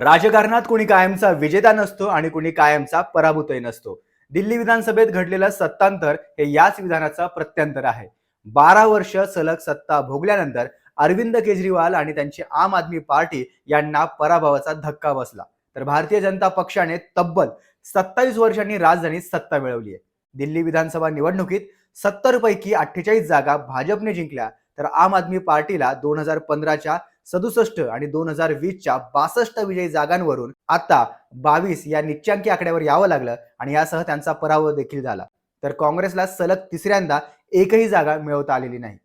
राजकारणात कोणी कायमचा विजेता नसतो आणि कोणी कायमचा पराभूतही नसतो. दिल्ली विधानसभेत घडलेलं सत्तांतर हे याच विधानाचा प्रत्यंतर आहे. बारा वर्ष सलग सत्ता भोगल्यानंतर अरविंद केजरीवाल आणि त्यांची आम आदमी पार्टी यांना पराभवाचा धक्का बसला. तर भारतीय जनता पक्षाने तब्बल सत्तावीस वर्षांनी राजधानीत सत्ता मिळवली आहे. दिल्ली विधानसभा निवडणुकीत सत्तर पैकी अठ्ठेचाळीस जागा भाजपने जिंकल्या. तर आम आदमी पार्टीला दोन हजार पंधराच्या सदुसष्ट आणि दोन हजार वीसच्या बासष्ट विजयी जागांवरून आता बावीस या निच्चांकी आकड्यावर यावं लागलं आणि यासह त्यांचा पराभव देखील झाला. तर काँग्रेसला सलग तिसऱ्यांदा एकही जागा मिळवता आलेली नाही.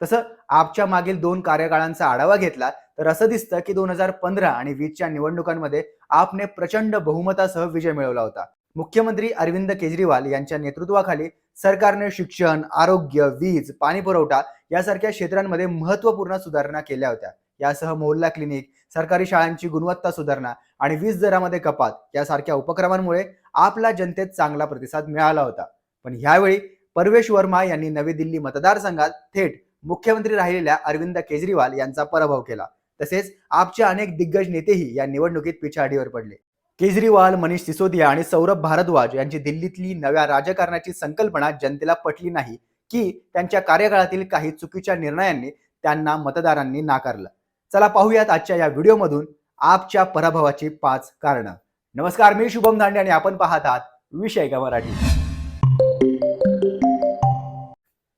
तसं आपच्या मागील दोन कार्यकाळांचा आढावा घेतला तर असं दिसतं की दोन हजार पंधरा आणि वीसच्या निवडणुकांमध्ये आपने प्रचंड बहुमतासह विजय मिळवला होता. मुख्यमंत्री अरविंद केजरीवाल यांच्या नेतृत्वाखाली सरकारने शिक्षण आरोग्य वीज पाणी पुरवठा यासारख्या क्षेत्रांमध्ये महत्त्वपूर्ण सुधारणा केल्या होत्या. यासह मोहल्ला क्लिनिक सरकारी शाळांची गुणवत्ता सुधारणा आणि वीज दरामध्ये कपात यासारख्या उपक्रमांमुळे आपला जनतेत चांगला प्रतिसाद मिळाला होता. पण ह्यावेळी परवेश वर्मा यांनी नवी दिल्ली मतदारसंघात थेट मुख्यमंत्री राहिलेल्या अरविंद केजरीवाल यांचा पराभव केला. तसेच आपचे अनेक दिग्गज नेतेही या निवडणुकीत पिछाडीवर पडले. केजरीवाल मनीष सिसोदिया आणि सौरभ भारद्वाज यांची दिल्लीतली नव्या राजकारणाची संकल्पना जनतेला पटली नाही की त्यांच्या कार्यकाळातील काही चुकीच्या निर्णयांनी त्यांना मतदारांनी नाकारलं. चला पाहूयात आजच्या या व्हिडिओमधून आपच्या पराभवाची पाच कारणं. नमस्कार मी शुभम दांडे आणि आपण पाहत आहात विषय का मराठी?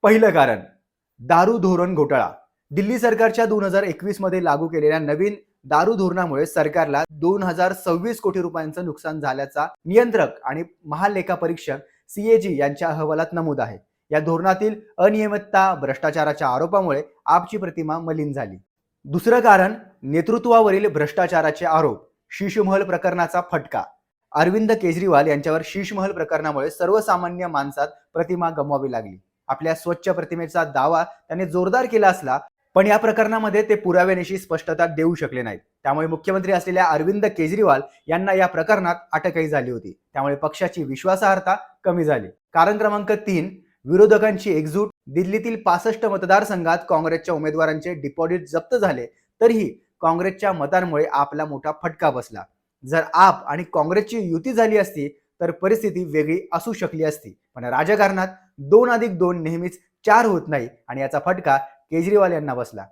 पहिलं कारण दारू धोरण घोटाळा. दिल्ली सरकारच्या दोन हजार एकवीसमध्ये लागू केलेल्या नवीन दारू धोरणामुळे सरकारला दोन हजार सव्वीस कोटी रुपयांचं नुकसान झाल्याचा नियंत्रक आणि महालेखा परीक्षक सीएजी यांच्या अहवालात नमूद आहे. या धोरणातील अनियमितता भ्रष्टाचाराच्या आरोपामुळे आपची प्रतिमा मलिन झाली. दुसरं कारण नेतृत्वावरील भ्रष्टाचाराचे आरोप शीशमहल प्रकरणाचा फटका. अरविंद केजरीवाल यांच्यावर शीशमहल प्रकरणामुळे सर्वसामान्य माणसात प्रतिमा गमवावी लागली. आपल्या स्वच्छ प्रतिमेचा दावा त्याने जोरदार केला असला पण या प्रकरणामध्ये ते पुराव्यानिशी स्पष्टता देऊ शकले नाहीत. त्यामुळे मुख्यमंत्री असलेल्या अरविंद केजरीवाल यांना या प्रकरणात अटकही झाली होती. त्यामुळे पक्षाची विश्वासार्हता कमी झाली. कारण क्रमांक तीन विरोधकांची एकजूट दिल्लीतील पासष्ट मतदारसंघात काँग्रेसच्या उमेदवारांचे डिपॉझिट जप्त झाले तरीही काँग्रेसच्या मतांमुळे आपला मोठा फटका बसला. जर आप आणि काँग्रेसची युती झाली असती तर परिस्थिती वेगळी असू शकली असती. पण राजकारणात दोन अधिक दोन नेहमीच चार होत नाही आणि याचा फटका केजरीवाल यांना बसला.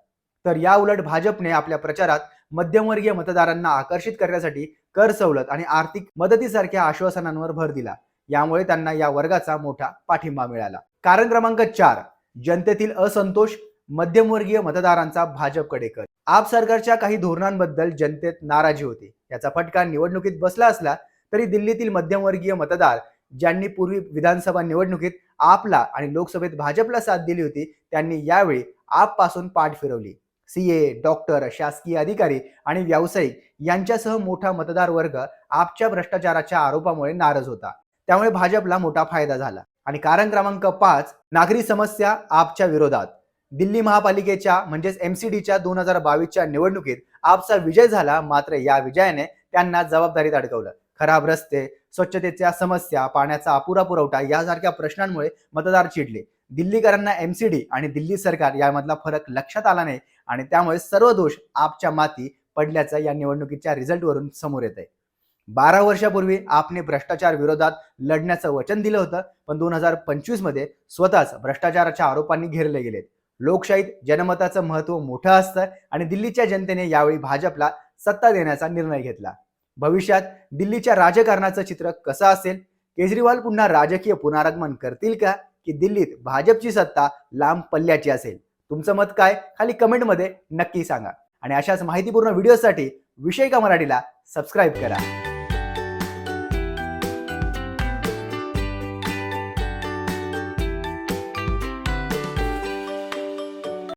तर या उलट भाजपने आपल्या प्रचारात मध्यमवर्गीय मतदारांना आकर्षित करण्यासाठी कर सवलत आणि आर्थिक मदतीसारख्या आश्वासनांवर भर दिला. यामुळे त्यांना या वर्गाचा मोठा पाठिंबा मिळाला. कारण क्रमांक चार जनतेतील असंतोष मध्यमवर्गीय मतदारांचा भाजपकडे कल. आप सरकारच्या काही धोरणांबद्दल जनतेत नाराजी होती. याचा फटका निवडणुकीत बसला असला तरी दिल्लीतील मध्यमवर्गीय मतदार ज्यांनी पूर्वी विधानसभा निवडणुकीत आपला आणि लोकसभेत भाजपला साथ दिली होती त्यांनी यावेळी आपपासून पाठ फिरवली. सीए डॉक्टर शासकीय अधिकारी आणि व्यावसायिक यांच्यासह मोठा मतदार वर्ग आपच्या भ्रष्टाचाराच्या आरोपामुळे नाराज होता. त्यामुळे भाजपला मोठा फायदा झाला. आणि कारण क्रमांक पाच नागरी समस्या आपच्या विरोधात. दिल्ली महापालिकेच्या म्हणजेच एमसीडीच्या दोन हजार बावीसच्या निवडणुकीत आपचा विजय झाला मात्र या विजयाने त्यांना जबाबदारीत अडकवलं. खराब रस्ते स्वच्छतेच्या समस्या पाण्याचा अपुरा पुरवठा यासारख्या प्रश्नांमुळे मतदार चिडले. दिल्लीकरांना एमसीडी आणि दिल्ली सरकार यामधला फरक लक्षात आला नाही आणि त्यामुळे सर्व दोष आपच्या माती पडल्याचं या निवडणुकीच्या रिझल्टवरून समोर येत आहे बारा वर्षापूर्वी आपने भ्रष्टाचार विरोधात लढण्याचं वचन दिलं होतं पण दोन हजार पंचवीसमध्ये स्वतःच भ्रष्टाचाराच्या आरोपांनी घेरले गेलेत. लोकशाहीत जनमताचं महत्त्व मोठं असतं आणि दिल्लीच्या जनतेने यावेळी भाजपला सत्ता देण्याचा निर्णय घेतला. भविष्यात दिल्लीच्या राजकारणाचं चित्र कसं असेल? केजरीवाल पुन्हा राजकीय पुनरागमन करतील का? की दिल्लीत भाजपची सत्ता लांब पल्ल्याची असेल? तुमचं मत काय? खाली कमेंटमध्ये नक्की सांगा. आणि अशाच माहितीपूर्ण व्हिडिओसाठी विषय का मराठीला सबस्क्राईब करा.